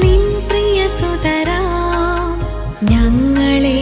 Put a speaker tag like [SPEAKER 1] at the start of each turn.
[SPEAKER 1] നിൻ പ്രിയ ഞങ്ങളെ